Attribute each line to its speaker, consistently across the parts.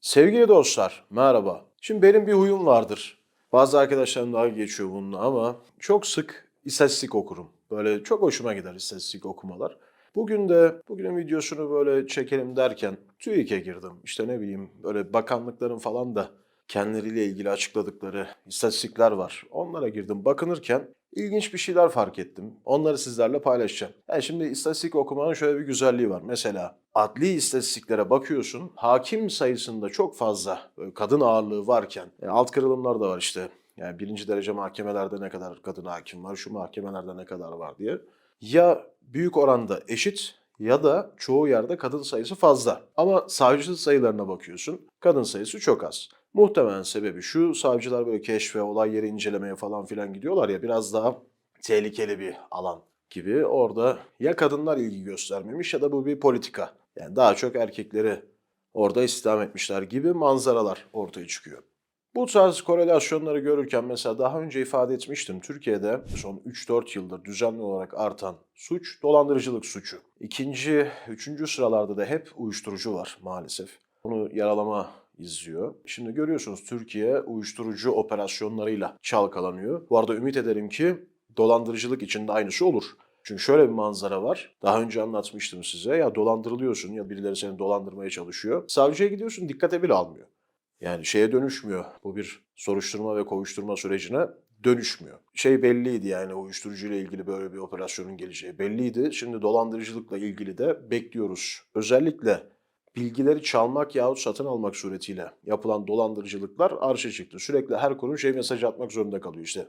Speaker 1: Sevgili dostlar, merhaba. Şimdi benim bir huyum vardır. Bazı arkadaşlarım daha geçiyor bununla ama çok sık istatistik okurum. Böyle çok hoşuma gider istatistik okumalar. Bugün de bugünün videosunu böyle çekelim derken TÜİK'e girdim. İşte ne bileyim böyle bakanlıkların falan da kendileriyle ilgili açıkladıkları istatistikler var. Onlara girdim. Bakınırken ilginç bir şeyler fark ettim. Onları sizlerle paylaşacağım. Yani şimdi istatistik okumanın şöyle bir güzelliği var. Mesela adli istatistiklere bakıyorsun. Hakim sayısında çok fazla kadın ağırlığı varken e, alt kırılımlar da var işte. Yani birinci derece mahkemelerde ne kadar kadın hakim var, şu mahkemelerde ne kadar var diye. Ya büyük oranda eşit ya da çoğu yerde kadın sayısı fazla. Ama savcı sayılarına bakıyorsun. Kadın sayısı çok az. Muhtemelen sebebi şu, savcılar böyle keşfe, olay yeri incelemeye falan filan gidiyorlar ya biraz daha tehlikeli bir alan gibi. Orada ya kadınlar ilgi göstermemiş ya da bu bir politika. Yani daha çok erkekleri orada istihdam etmişler gibi manzaralar ortaya çıkıyor. Bu tarz korelasyonları görürken mesela daha önce ifade etmiştim. Türkiye'de son 3-4 yıldır düzenli olarak artan suç dolandırıcılık suçu. İkinci, üçüncü sıralarda da hep uyuşturucu var maalesef. Bunu yaralama izliyor. Şimdi görüyorsunuz Türkiye uyuşturucu operasyonlarıyla çalkalanıyor. Bu arada ümit ederim ki dolandırıcılık için de aynısı olur. Çünkü şöyle bir manzara var. Daha önce anlatmıştım size. Ya dolandırılıyorsun ya birileri seni dolandırmaya çalışıyor. Savcıya gidiyorsun dikkate bile almıyor. Yani şeye dönüşmüyor. Bu bir soruşturma ve kovuşturma sürecine dönüşmüyor. Şey belliydi yani uyuşturucuyla ilgili böyle bir operasyonun geleceği belliydi. Şimdi dolandırıcılıkla ilgili de bekliyoruz. Özellikle bilgileri çalmak yahut satın almak suretiyle yapılan dolandırıcılıklar arşa çıktı. Sürekli her kurum şey mesajı atmak zorunda kalıyor işte.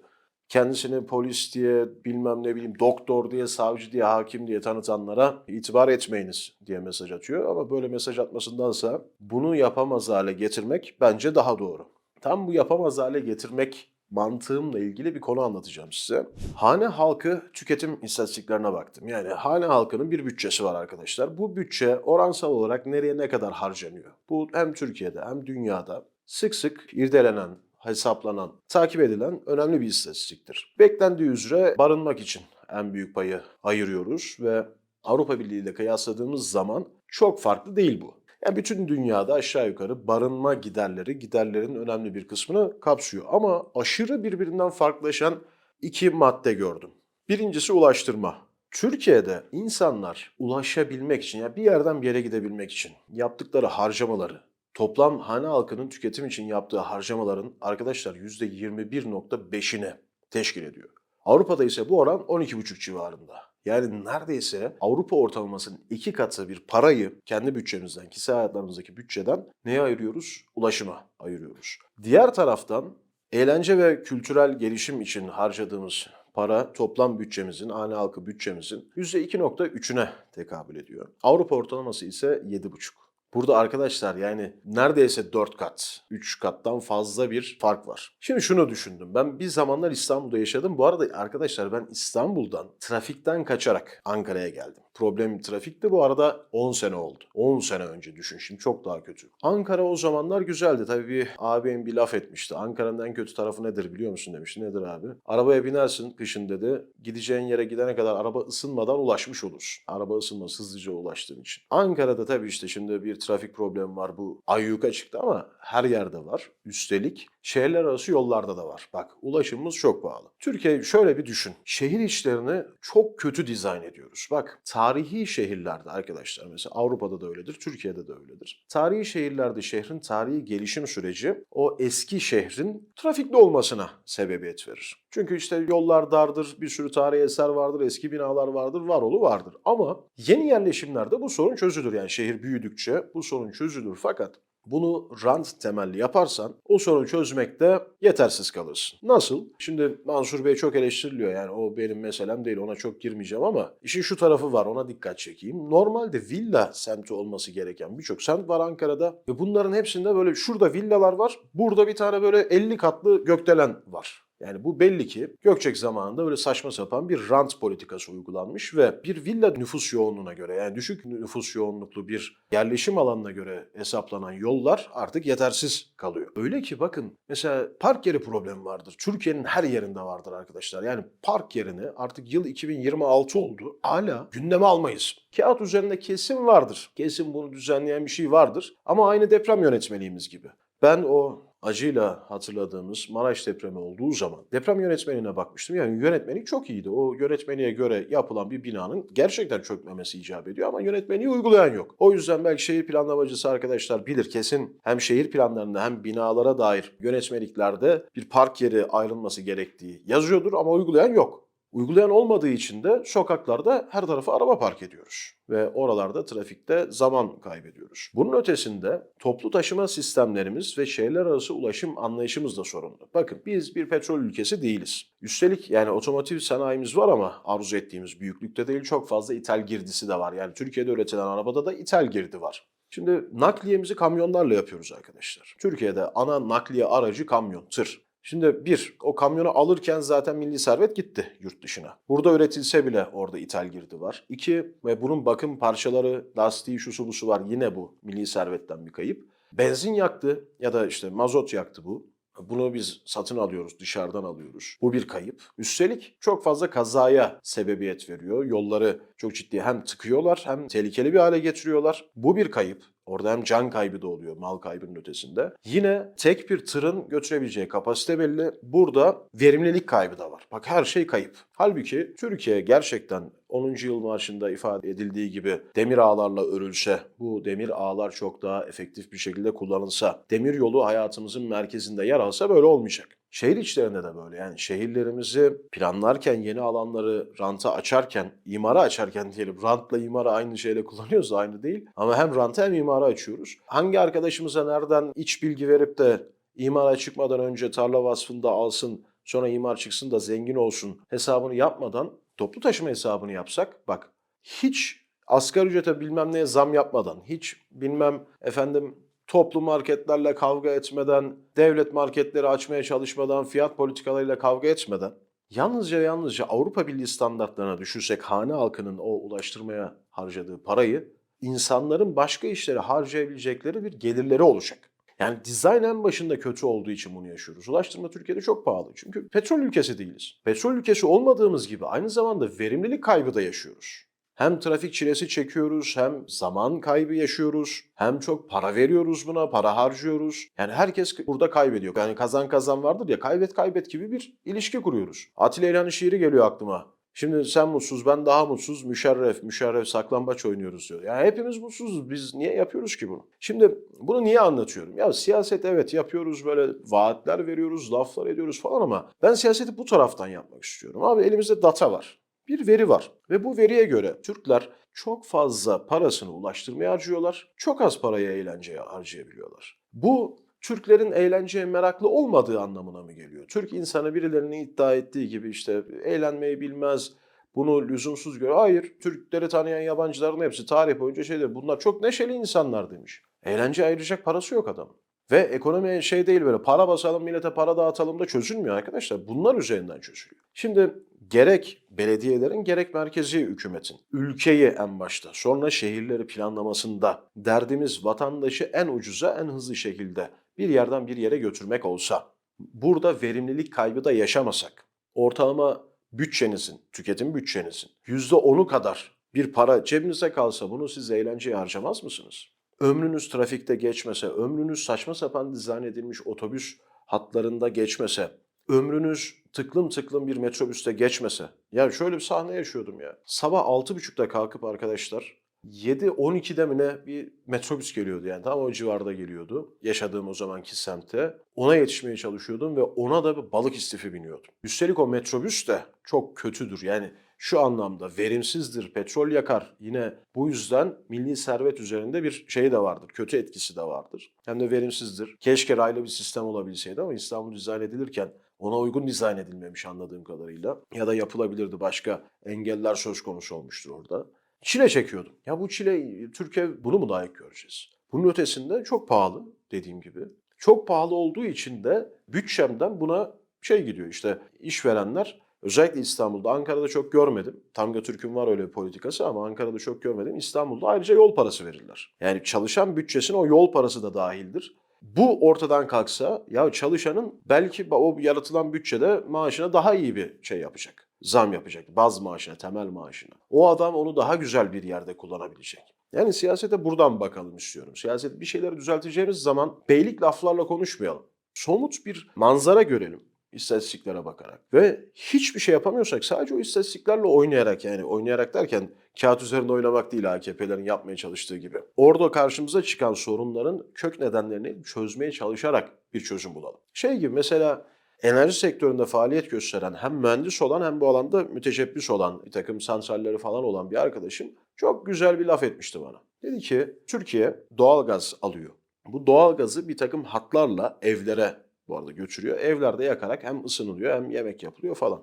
Speaker 1: Kendisini polis diye bilmem ne bileyim doktor diye savcı diye hakim diye tanıtanlara itibar etmeyiniz diye mesaj atıyor. Ama böyle mesaj atmasındansa bunu yapamaz hale getirmek bence daha doğru. Tam bu yapamaz hale getirmek mantığımla ilgili bir konu anlatacağım size. Hane halkı tüketim istatistiklerine baktım. Yani hane halkının bir bütçesi var arkadaşlar. Bu bütçe oransal olarak nereye ne kadar harcanıyor? Bu hem Türkiye'de hem dünyada sık sık irdelenen, hesaplanan, takip edilen önemli bir istatistiktir. Beklendiği üzere barınmak için en büyük payı ayırıyoruz ve Avrupa Birliği ile kıyasladığımız zaman çok farklı değil bu. Yani bütün dünyada aşağı yukarı barınma giderleri, giderlerin önemli bir kısmını kapsıyor. Ama aşırı birbirinden farklılaşan iki madde gördüm. Birincisi ulaştırma. Türkiye'de insanlar ulaşabilmek için, yani bir yerden bir yere gidebilmek için yaptıkları harcamaları, toplam hane halkının tüketim için yaptığı harcamaların arkadaşlar %21.5'ini teşkil ediyor. Avrupa'da ise bu oran 12,5 civarında. Yani neredeyse Avrupa ortalamasının iki katı bir parayı kendi bütçemizden, kişisel hayatlarımızdaki bütçeden neye ayırıyoruz? Ulaşıma ayırıyoruz. Diğer taraftan eğlence ve kültürel gelişim için harcadığımız para toplam bütçemizin, hane halkı bütçemizin %2.3'üne tekabül ediyor. Avrupa ortalaması ise 7,5. Burada arkadaşlar yani neredeyse 4 kat, 3 kattan fazla bir fark var. Şimdi şunu düşündüm. Ben bir zamanlar İstanbul'da yaşadım. Bu arada arkadaşlar ben İstanbul'dan trafikten kaçarak Ankara'ya geldim. Problem trafikti. Bu arada 10 sene oldu. 10 sene önce düşün. Şimdi çok daha kötü. Ankara o zamanlar güzeldi. Tabii bir abim bir laf etmişti. Ankara'nın en kötü tarafı nedir biliyor musun demişti. Nedir abi? Arabaya binersin kışın dedi. Gideceğin yere gidene kadar araba ısınmadan ulaşmış olursun. Araba ısınmaz hızlıca ulaştığın için. Ankara'da tabii işte şimdi bir trafik problemi var. Bu ayyuka çıktı ama her yerde var. Üstelik şehirler arası yollarda da var. Bak ulaşımımız çok pahalı. Türkiye şöyle bir düşün. Şehir içlerini çok kötü dizayn ediyoruz. Bak tarihi şehirlerde arkadaşlar mesela Avrupa'da da öyledir, Türkiye'de de öyledir. Tarihi şehirlerde şehrin tarihi gelişim süreci o eski şehrin trafikli olmasına sebebiyet verir. Çünkü işte yollar dardır, bir sürü tarihi eser vardır, eski binalar vardır, var olu vardır. Ama yeni yerleşimlerde bu sorun çözülür. Yani şehir büyüdükçe bu sorun çözülür fakat bunu rant temelli yaparsan o sorunu çözmekte yetersiz kalırsın. Nasıl? Şimdi Mansur Bey çok eleştiriliyor yani o benim meselem değil ona çok girmeyeceğim ama işin şu tarafı var ona dikkat çekeyim. Normalde villa semti olması gereken birçok semt var Ankara'da ve bunların hepsinde böyle şurada villalar var burada bir tane böyle 50 katlı gökdelen var. Yani bu belli ki Gökçek zamanında böyle saçma sapan bir rant politikası uygulanmış ve bir villa nüfus yoğunluğuna göre yani düşük nüfus yoğunluklu bir yerleşim alanına göre hesaplanan yollar artık yetersiz kalıyor. Öyle ki bakın mesela park yeri problemi vardır. Türkiye'nin her yerinde vardır arkadaşlar. Yani park yerini artık yıl 2026 oldu. Hala gündeme almayız. Kağıt üzerinde kesin vardır. Kesin bunu düzenleyen bir şey vardır. Ama aynı deprem yönetmeliğimiz gibi. Ben o acıyla hatırladığımız Maraş depremi olduğu zaman deprem yönetmenine bakmıştım. Yani yönetmenlik çok iyiydi. O yönetmeniğe göre yapılan bir binanın gerçekten çökmemesi icap ediyor ama yönetmeniği uygulayan yok. O yüzden belki şehir planlamacısı arkadaşlar bilir kesin hem şehir planlarında hem binalara dair yönetmeliklerde bir park yeri ayrılması gerektiği yazıyordur ama uygulayan yok. Uygulayan olmadığı için de sokaklarda her tarafa araba park ediyoruz ve oralarda trafikte zaman kaybediyoruz. Bunun ötesinde toplu taşıma sistemlerimiz ve şehirler arası ulaşım anlayışımız da sorunlu. Bakın biz bir petrol ülkesi değiliz. Üstelik yani otomotiv sanayimiz var ama arzu ettiğimiz büyüklükte değil çok fazla ithal girdisi de var. Yani Türkiye'de üretilen arabada da ithal girdi var. Şimdi nakliyemizi kamyonlarla yapıyoruz arkadaşlar. Türkiye'de ana nakliye aracı kamyon, tır. Şimdi bir, o kamyonu alırken zaten milli servet gitti yurt dışına. Burada üretilse bile orada ithal girdi var. İki, ve bunun bakım parçaları, lastiği, şusu busu var yine bu milli servetten bir kayıp. Benzin yaktı ya da işte mazot yaktı bu. Bunu biz satın alıyoruz, dışarıdan alıyoruz. Bu bir kayıp. Üstelik çok fazla kazaya sebebiyet veriyor. Yolları çok ciddi hem tıkıyorlar hem tehlikeli bir hale getiriyorlar. Bu bir kayıp. Orada hem can kaybı da oluyor mal kaybının ötesinde. Yine tek bir tırın götürebileceği kapasite belli. Burada verimlilik kaybı da var. Bak her şey kayıp. Halbuki Türkiye gerçekten 10. yıl marşında ifade edildiği gibi demir ağlarla örülse, bu demir ağlar çok daha efektif bir şekilde kullanılsa, demir yolu hayatımızın merkezinde yer alsa böyle olmayacak. Şehir içlerinde de böyle yani şehirlerimizi planlarken yeni alanları ranta açarken, imara açarken diyelim rantla imara aynı şeyle kullanıyoruz aynı değil. Ama hem ranta hem imara açıyoruz. Hangi arkadaşımıza nereden iç bilgi verip de imara çıkmadan önce tarla vasfında alsın sonra imar çıksın da zengin olsun hesabını yapmadan toplu taşıma hesabını yapsak bak hiç asgari ücrete bilmem neye zam yapmadan hiç bilmem efendim toplu marketlerle kavga etmeden, devlet marketleri açmaya çalışmadan, fiyat politikalarıyla kavga etmeden yalnızca yalnızca Avrupa Birliği standartlarına düşürsek hane halkının o ulaştırmaya harcadığı parayı insanların başka işlere harcayabilecekleri bir gelirleri olacak. Yani dizayn en başında kötü olduğu için bunu yaşıyoruz. Ulaştırma Türkiye'de çok pahalı. Çünkü petrol ülkesi değiliz. Petrol ülkesi olmadığımız gibi aynı zamanda verimlilik kaybı da yaşıyoruz. Hem trafik çilesi çekiyoruz, hem zaman kaybı yaşıyoruz, hem çok para veriyoruz buna, para harcıyoruz. Yani herkes burada kaybediyor. Yani kazan kazan vardır ya, kaybet kaybet gibi bir ilişki kuruyoruz. Atilla İlhan'ın şiiri geliyor aklıma. Şimdi sen mutsuz, ben daha mutsuz, müşerref, müşerref saklambaç oynuyoruz diyor. Yani hepimiz mutsuzuz. Biz niye yapıyoruz ki bunu? Şimdi bunu niye anlatıyorum? Ya siyaset evet yapıyoruz böyle vaatler veriyoruz, laflar ediyoruz falan ama ben siyaseti bu taraftan yapmak istiyorum. Abi elimizde data var bir veri var. Ve bu veriye göre Türkler çok fazla parasını ulaştırmaya harcıyorlar. Çok az parayı eğlenceye harcayabiliyorlar. Bu Türklerin eğlenceye meraklı olmadığı anlamına mı geliyor? Türk insanı birilerinin iddia ettiği gibi işte eğlenmeyi bilmez, bunu lüzumsuz görüyor. Hayır, Türkleri tanıyan yabancıların hepsi tarih boyunca şeydir. Bunlar çok neşeli insanlar demiş. Eğlence ayıracak parası yok adamın. Ve ekonomi şey değil böyle para basalım millete para dağıtalım da çözülmüyor arkadaşlar. Bunlar üzerinden çözülüyor. Şimdi gerek belediyelerin gerek merkezi hükümetin ülkeyi en başta sonra şehirleri planlamasında derdimiz vatandaşı en ucuza en hızlı şekilde bir yerden bir yere götürmek olsa burada verimlilik kaybı da yaşamasak ortalama bütçenizin, tüketim bütçenizin %10'u kadar bir para cebinize kalsa bunu siz eğlenceye harcamaz mısınız? Ömrünüz trafikte geçmese, ömrünüz saçma sapan dizayn edilmiş otobüs hatlarında geçmese, ömrünüz tıklım tıklım bir metrobüste geçmese. Yani şöyle bir sahne yaşıyordum ya. Sabah 6.30'da kalkıp arkadaşlar 7-12'de mi ne bir metrobüs geliyordu yani tam o civarda geliyordu. Yaşadığım o zamanki semte. Ona yetişmeye çalışıyordum ve ona da bir balık istifi biniyordum. Üstelik o metrobüs de çok kötüdür. Yani şu anlamda verimsizdir, petrol yakar. Yine bu yüzden milli servet üzerinde bir şey de vardır, kötü etkisi de vardır. Hem de verimsizdir. Keşke raylı bir sistem olabilseydi ama İstanbul dizayn edilirken ona uygun dizayn edilmemiş anladığım kadarıyla. Ya da yapılabilirdi başka engeller söz konusu olmuştur orada. Çile çekiyordum. Ya bu çile Türkiye bunu mu layık göreceğiz? Bunun ötesinde çok pahalı dediğim gibi. Çok pahalı olduğu için de bütçemden buna şey gidiyor işte işverenler özellikle İstanbul'da, Ankara'da çok görmedim. Tamga Türk'ün var öyle bir politikası ama Ankara'da çok görmedim. İstanbul'da ayrıca yol parası verirler. Yani çalışan bütçesine o yol parası da dahildir. Bu ortadan kalksa ya çalışanın belki o yaratılan bütçede maaşına daha iyi bir şey yapacak. Zam yapacak. Baz maaşına, temel maaşına. O adam onu daha güzel bir yerde kullanabilecek. Yani siyasete buradan bakalım istiyorum. Siyaset bir şeyleri düzelteceğimiz zaman beylik laflarla konuşmayalım. Somut bir manzara görelim istatistiklere bakarak. Ve hiçbir şey yapamıyorsak sadece o istatistiklerle oynayarak yani oynayarak derken kağıt üzerinde oynamak değil AKP'lerin yapmaya çalıştığı gibi. Orada karşımıza çıkan sorunların kök nedenlerini çözmeye çalışarak bir çözüm bulalım. Şey gibi mesela enerji sektöründe faaliyet gösteren hem mühendis olan hem bu alanda müteşebbis olan bir takım santralleri falan olan bir arkadaşım çok güzel bir laf etmişti bana. Dedi ki Türkiye doğalgaz alıyor. Bu doğalgazı bir takım hatlarla evlere bu arada götürüyor. Evlerde yakarak hem ısınılıyor hem yemek yapılıyor falan.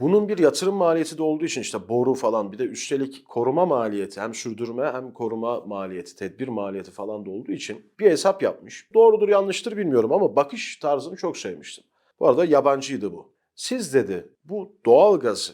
Speaker 1: Bunun bir yatırım maliyeti de olduğu için işte boru falan bir de üstelik koruma maliyeti hem sürdürme hem koruma maliyeti, tedbir maliyeti falan da olduğu için bir hesap yapmış. Doğrudur yanlıştır bilmiyorum ama bakış tarzını çok sevmiştim. Bu arada yabancıydı bu. Siz dedi bu doğalgazı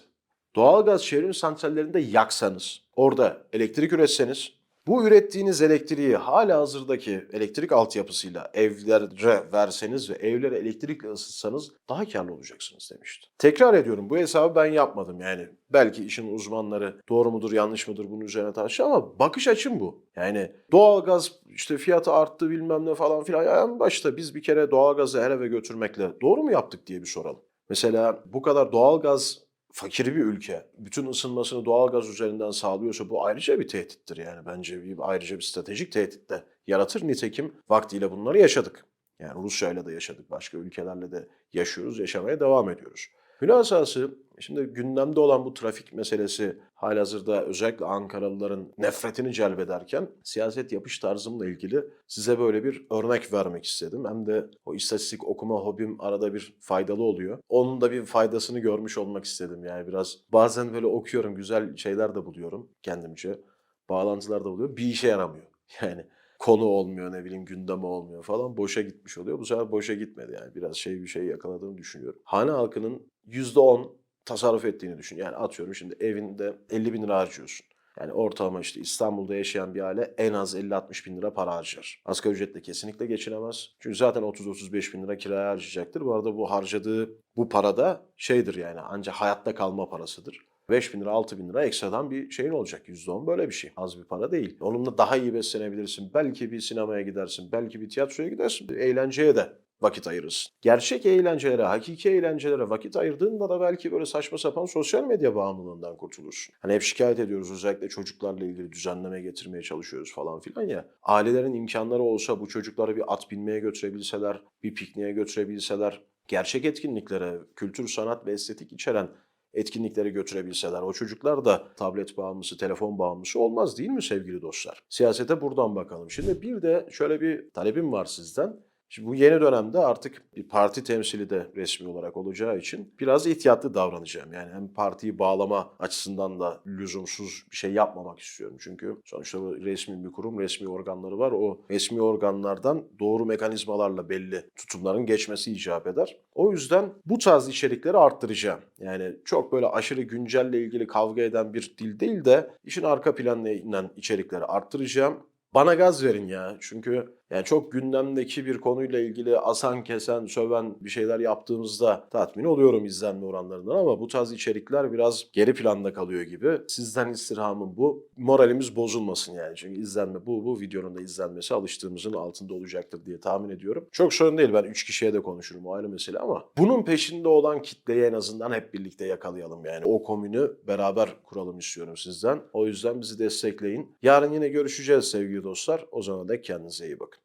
Speaker 1: doğalgaz çevrim santrallerinde yaksanız, orada elektrik üretseniz bu ürettiğiniz elektriği hala hazırdaki elektrik altyapısıyla evlere verseniz ve evlere elektrikle ısıtsanız daha karlı olacaksınız demişti. Tekrar ediyorum bu hesabı ben yapmadım yani. Belki işin uzmanları doğru mudur yanlış mıdır bunun üzerine tartışır ama bakış açım bu. Yani doğalgaz işte fiyatı arttı bilmem ne falan filan. Yani başta biz bir kere doğalgazı her eve götürmekle doğru mu yaptık diye bir soralım. Mesela bu kadar doğalgaz fakir bir ülke bütün ısınmasını doğalgaz üzerinden sağlıyorsa bu ayrıca bir tehdittir yani bence bir, ayrıca bir stratejik tehdit de yaratır. Nitekim vaktiyle bunları yaşadık. Yani Rusya'yla da yaşadık, başka ülkelerle de yaşıyoruz, yaşamaya devam ediyoruz. Hülasası şimdi gündemde olan bu trafik meselesi halihazırda özellikle Ankaralıların nefretini celbederken siyaset yapış tarzımla ilgili size böyle bir örnek vermek istedim. Hem de o istatistik okuma hobim arada bir faydalı oluyor. Onun da bir faydasını görmüş olmak istedim. Yani biraz bazen böyle okuyorum, güzel şeyler de buluyorum kendimce. Bağlantılar da buluyorum. Bir işe yaramıyor. Yani konu olmuyor ne bileyim gündeme olmuyor falan boşa gitmiş oluyor. Bu sefer boşa gitmedi yani biraz şey bir şey yakaladığımı düşünüyorum. Hane halkının %10 tasarruf ettiğini düşün. Yani atıyorum şimdi evinde 50 bin lira harcıyorsun. Yani ortalama işte İstanbul'da yaşayan bir aile en az 50-60 bin lira para harcar. Asgari ücretle kesinlikle geçinemez. Çünkü zaten 30-35 bin lira kiraya harcayacaktır. Bu arada bu harcadığı bu parada şeydir yani ancak hayatta kalma parasıdır. 5 bin lira 6 bin lira ekstradan bir şeyin olacak. %10 böyle bir şey. Az bir para değil. Onunla daha iyi beslenebilirsin. Belki bir sinemaya gidersin. Belki bir tiyatroya gidersin. Eğlenceye de vakit ayırırsın. Gerçek eğlencelere, hakiki eğlencelere vakit ayırdığında da belki böyle saçma sapan sosyal medya bağımlılığından kurtulursun. Hani hep şikayet ediyoruz özellikle çocuklarla ilgili düzenleme getirmeye çalışıyoruz falan filan ya. Ailelerin imkanları olsa bu çocukları bir at binmeye götürebilseler, bir pikniğe götürebilseler, gerçek etkinliklere, kültür, sanat ve estetik içeren etkinliklere götürebilseler o çocuklar da tablet bağımlısı, telefon bağımlısı olmaz değil mi sevgili dostlar? Siyasete buradan bakalım. Şimdi bir de şöyle bir talebim var sizden. Şimdi bu yeni dönemde artık bir parti temsili de resmi olarak olacağı için biraz ihtiyatlı davranacağım. Yani hem partiyi bağlama açısından da lüzumsuz bir şey yapmamak istiyorum. Çünkü sonuçta bu resmi bir kurum, resmi organları var. O resmi organlardan doğru mekanizmalarla belli tutumların geçmesi icap eder. O yüzden bu tarz içerikleri arttıracağım. Yani çok böyle aşırı güncelle ilgili kavga eden bir dil değil de işin arka planına inen içerikleri arttıracağım. Bana gaz verin ya. Çünkü yani çok gündemdeki bir konuyla ilgili asan kesen, söven bir şeyler yaptığımızda tatmin oluyorum izlenme oranlarından ama bu tarz içerikler biraz geri planda kalıyor gibi. Sizden istirhamım bu. Moralimiz bozulmasın yani. Çünkü izlenme bu, bu videonun da izlenmesi alıştığımızın altında olacaktır diye tahmin ediyorum. Çok sorun değil ben 3 kişiye de konuşurum o ayrı mesele ama bunun peşinde olan kitleyi en azından hep birlikte yakalayalım yani. O komünü beraber kuralım istiyorum sizden. O yüzden bizi destekleyin. Yarın yine görüşeceğiz sevgili dostlar. O zaman da kendinize iyi bakın.